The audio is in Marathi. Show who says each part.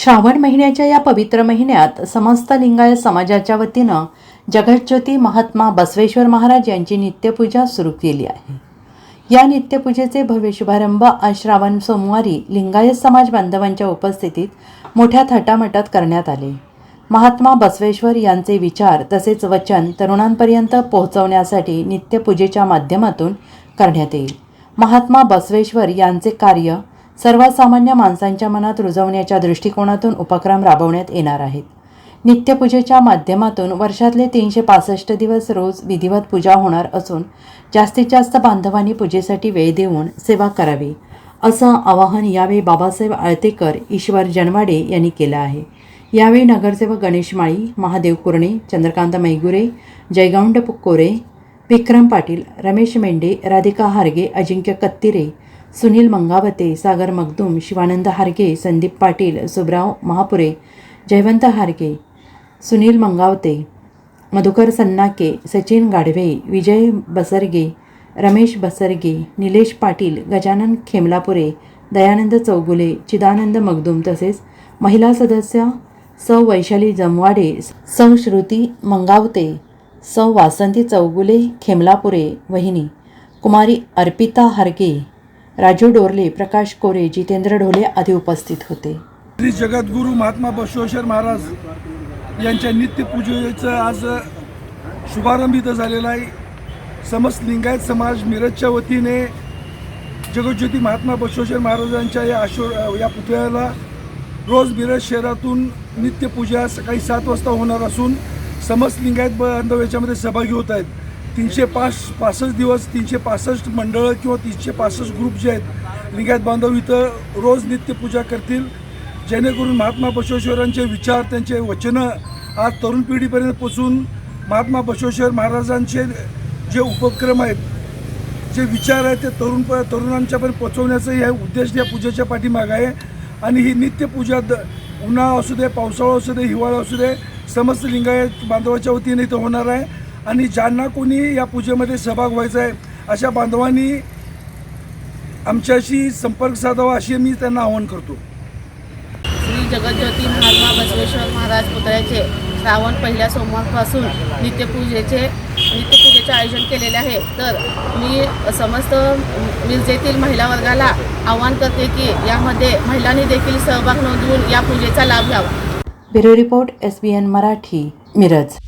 Speaker 1: श्रावण महिन्याच्या या पवित्र महिन्यात समस्त लिंगायत समाजाच्या वतीनं जगज्योती महात्मा बसवेश्वर महाराज यांची नित्यपूजा सुरू केली आहे. या नित्यपूजेचे भव्य शुभारंभ आज श्रावण सोमवारी लिंगायत समाज बांधवांच्या उपस्थितीत मोठ्या थाटामाटात करण्यात आले. महात्मा बसवेश्वर यांचे विचार तसेच वचन तरुणांपर्यंत पोहोचवण्यासाठी नित्यपूजेच्या माध्यमातून करण्यात येईल. महात्मा बसवेश्वर यांचे कार्य सर्वसामान्य माणसांच्या मनात रुजवण्याच्या दृष्टिकोनातून उपक्रम राबवण्यात येणार आहेत. नित्यपूजेच्या माध्यमातून वर्षातले तीनशे पासष्ट दिवस रोज विधिवत पूजा होणार असून जास्तीत जास्त बांधवांनी पूजेसाठी वेळ देऊन सेवा करावी असं आवाहन यावेळी बाबासाहेब आळतेकर ईश्वर जनवाडे यांनी केलं आहे. यावेळी नगरसेवक गणेश माळी महादेव कुरणे चंद्रकांत मैगुरे जयगौंड कोरे विक्रम पाटील रमेश मेंढे राधिका हारगे अजिंक्य कत्तिरे सुनील मंगावते सागर मगदूम शिवानंद हारगे संदीप पाटील सुब्राव महापुरे जयवंत हारगे सुनील मंगावते मधुकर सन्नाके सचिन गाढवे विजय बसरगे रमेश बसरगे निलेश पाटील गजानन खेमलापुरे दयानंद चौगुले चिदानंद मगदूम तसेच महिला सदस्य सौ. वैशाली जमवाडे सौ. श्रुती मंगावते सौ. वासंती चौगुले खेमलापुरे वहिनी कुमारी अर्पिता हारगे राजू डोरले प्रकाश कोरे जितेंद्र ढोले आदी उपस्थित होते.
Speaker 2: श्री जगद्गुरू महात्मा बसवेश्वर महाराज यांच्या नित्यपूजेचं आज शुभारंभ इथं झालेला आहे. समस्त लिंगायत समाज मिरजच्या वतीने जगज्योती महात्मा बसवेश्वर महाराजांच्या या आशो या पुतळ्याला रोज मिरज शहरातून नित्यपूजा सकाळी सात वाजता होणार असून समस्त लिंगायत बांधव याच्यामध्ये सहभागी होत आहेत. तीनशे पाच पासष्ट दिवस तीनशे पासष्ट मंडळं किंवा तीनशे पासष्ट ग्रुप जे आहेत लिंगायत बांधव इथं रोज नित्यपूजा करतील. जेणेकरून महात्मा बसवेश्वरांचे विचार त्यांचे वचनं आज तरुण पिढीपर्यंत पोचून महात्मा बसवेश्वर महाराजांचे जे उपक्रम आहेत जे विचार आहेत ते तरुण तरुणांच्यापर्यंत पोचवण्याचा हे उद्देश या पूजेच्या पाठीमागं आहे. आणि ही नित्यपूजा द उन्हाळा असू दे पावसाळा असू दे हिवाळा असू दे समस्त लिंगायत बांधवाच्या वतीने इथं होणार आहे. आणि ज्यांना कोणी या पूजेमध्ये सहभाग व्हायचा आहे अशा बांधवांनी आमच्याशी संपर्क साधावा अशी मी त्यांना आवाहन करतो.
Speaker 3: श्री जगज्योती महात्मा बसवेश्वर महाराज पुतळ्याचे श्रावण पहिल्या सोमवारपासून नित्यपूजेचे नित्यपूजेचे आयोजन केलेले आहे. तर मी समस्त मिरजेतील महिला वर्गाला आवाहन करते की यामध्ये महिलांनी देखील सहभाग नोंदवून या पूजेचा लाभ घ्यावा.
Speaker 1: Bureau report S B N Marathi Miraj.